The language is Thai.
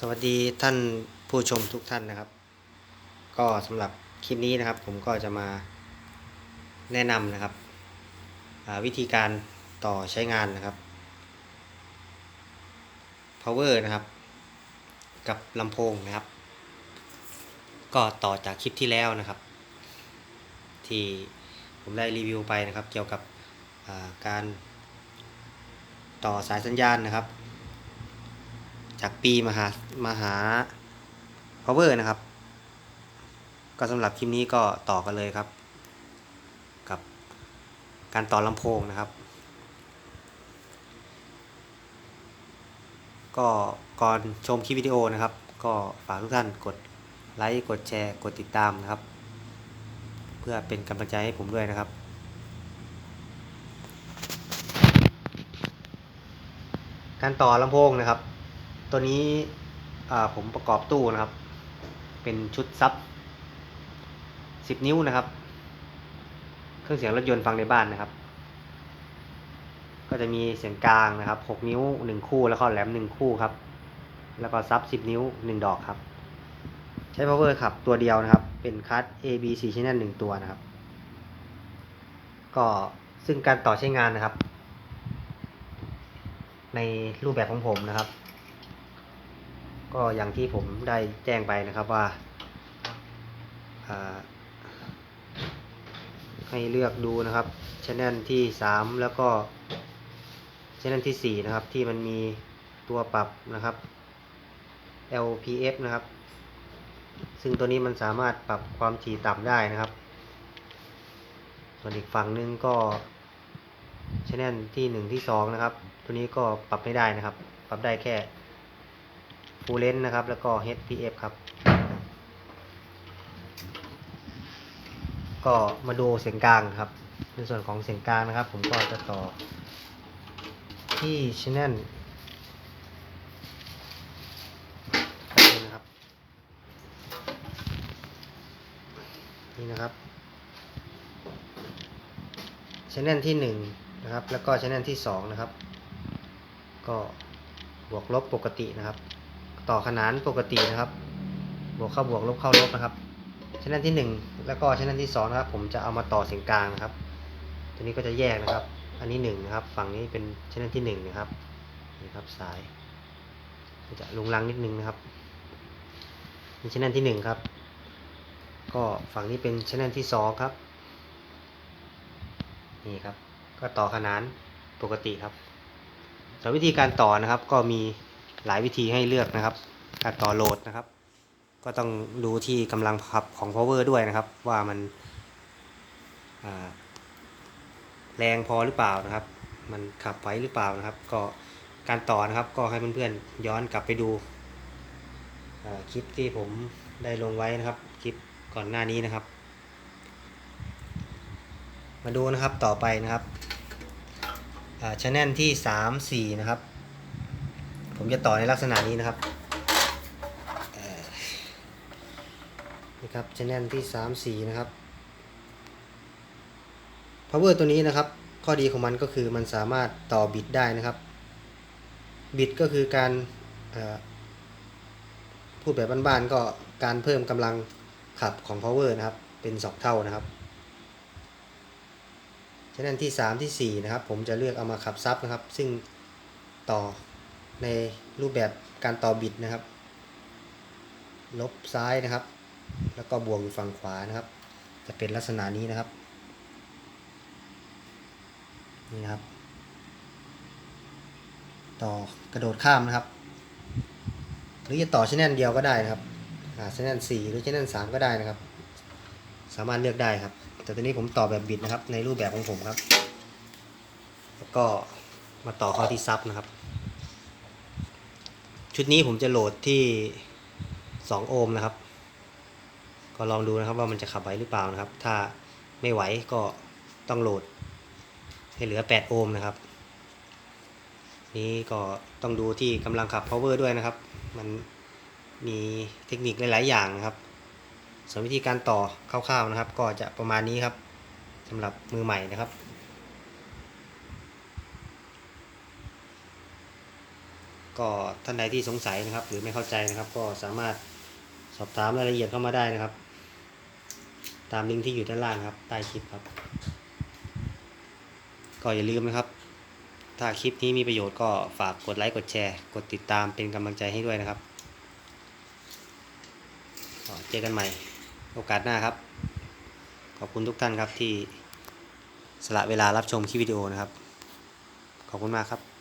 สวัสดีท่านผู้ชมทุกท่านนะครับ ก็สำหรับคลิปนี้นะครับ ผมก็จะมาแนะนำนะครับวิธีการต่อใช้งานนะครับ power นะครับ กับลำโพงนะครับ ก็ต่อจากคลิปที่แล้วนะครับ ที่ผมได้รีวิวไปนะครับ เกี่ยวกับการต่อสายสัญญาณนะครับ จากปีมหามาหา power นะครับ ก็สำหรับคลิปนี้ก็ต่อกันเลยครับ กับการต่อลำโพงนะครับ ก็ก่อนชมคลิปวิดีโอนะครับ ก็ฝากทุกท่านกดไลค์กดแชร์ กดติดตามนะครับ เพื่อเป็นกำลังใจให้ผมด้วยนะครับการต่อลำโพงนะครับ ตัวนี้ผมประกอบตู้นะครับ เป็นชุดซับ 10 นิ้วนะครับ เครื่องเสียงรถยนต์ฟังในบ้านนะครับ ก็จะมีเสียงกลางนะครับ 6 นิ้ว 1 คู่แล้วก็แหลม 1 คู่ครับ แล้วก็ซับ 10 นิ้ว 1 ดอกครับ ใช้ power ขับตัวเดียวนะครับ เป็นคัส A B C channel 1ตัวนะครับ ก็ซึ่งการต่อใช้งานนะครับ ในรูปแบบของผมนะครับ ก็อย่างที่ผมได้แจ้งไปนะครับว่าให้เลือกดูนะครับช anel ที่ 3 แล้วก็ช anel ที่ 4 นะครับ ที่มันมีตัวปรับนะครับ LPF นะครับ ซึ่งตัวนี้มันสามารถปรับความถี่ต่ำได้นะครับ ส่วนอีกฝั่งหนึงก็ช anel ที่ 1 ที่ 2 นะครับ ตัวนี้ก็ปรับไม่ได้นะครับ ปรับได้แค่ full length นะครับ แล้วก็ HPF ครับ ก็มาดูเสียงกลางครับ ในส่วนของเสียงกลางนะครับ ผมก็จะต่อที่ channel นี่นะครับ นี่นะครับ channel ที่1นะครับ แล้วก็ channel ที่2นะครับ ก็บวกลบปกตินะครับ ต่อขนานปกตินะครับ บวกเข้าบวกลบเข้าลบนะครับช anel ที่ 1 แล้วก็ช anel ที่2นะครับ ผมจะเอามาต่อเสียงกลางนะครับ ตัวนี้ก็จะแยกนะครับ อันนี้1นะครับ ฝั่งนี้เป็นช anel ที่1นะครับนี่ครับสายจะลุงลังนิดนึงนะครับนี่ช anel ที่ 1 ครับ ก็ฝั่งนี้เป็นช anel ที่2ครับนี่ครับ ก็ต่อขนานปกติครับส่วนวิธีการต่อนะครับ ก็มี หลายวิธีให้เลือกนะครับการต่อโหลดนะครับ ก็ต้องดูที่กำลังขับของ power ด้วยนะครับ ว่ามันแรงพอหรือเปล่านะครับ มันขับไหวหรือเปล่านะครับ ก็การต่อนะครับก็ให้เพื่อนๆย้อนกลับไปดูคลิปที่ผมได้ลงไว้นะครับคลิปก่อนหน้านี้นะครับ มาดูนะครับต่อไปนะครับช anel ที่ 3 4 นะครับ ผมจะต่อในลักษณะนี้นะครับนี่ครับช anel ที่ 3 4 นะครับ power ตัวนี้นะครับ ข้อดีของมันก็คือมันสามารถต่อบิตได้นะครับบิตก็คือการพูดแบบบ้านๆก็การเพิ่มกำลังขับของ power นะครับ เป็น 2 เท่านะครับฉะนั้นที่ 3 ที่ 4 นะครับ ผมจะเลือกเอามาขับซับนะครับ ซึ่งต่อ ในรูปแบบการต่อบิดนะครับ ลบซ้ายนะครับ แล้วก็บวกอยู่ฝั่งขวานะครับ จะเป็นลักษณะนี้นะครับ นี่นะครับ ต่อกระโดดข้ามนะครับ หรือจะต่อชแนลเดียวก็ได้นะครับชแนล4หรือชแนล3ก็ได้นะครับ สามารถเลือกได้ครับ แต่ตอนนี้ผมต่อแบบบิดนะครับ ในรูปแบบของผมครับ แล้วก็มาต่อข้าที่ซับนะครับ ชุดนี้ผมจะโหลดที่ 2 โอห์มนะครับ ก็ลองดูนะครับว่ามันจะขับไหวหรือเปล่านะครับ ถ้าไม่ไหวก็ต้องโหลด ให้เหลือ 8 โอห์มนะครับ นี้ก็ต้องดูที่กำลังขับ power ด้วยนะครับ มันมีเทคนิคหลาย ๆ อย่างนะครับส่วนวิธีการต่อคร่าว ๆนะครับ ก็จะประมาณนี้ครับสำหรับมือใหม่นะครับ ก็ท่านใดที่สงสัยนะครับ หรือไม่เข้าใจนะครับ ก็สามารถสอบถามรายละเอียดเข้ามาได้นะครับ ตามลิงก์ที่อยู่ด้านล่างครับใต้คลิปครับ ก็อย่าลืมนะครับ ถ้าคลิปนี้มีประโยชน์ก็ฝากกดไลค์กดแชร์ กดติดตามเป็นกำลังใจให้ด้วยนะครับเจอกันใหม่โอกาสหน้าครับ ขอบคุณทุกท่านครับที่สละเวลารับชมคลิปวิดีโอนะครับ ขอบคุณมากครับ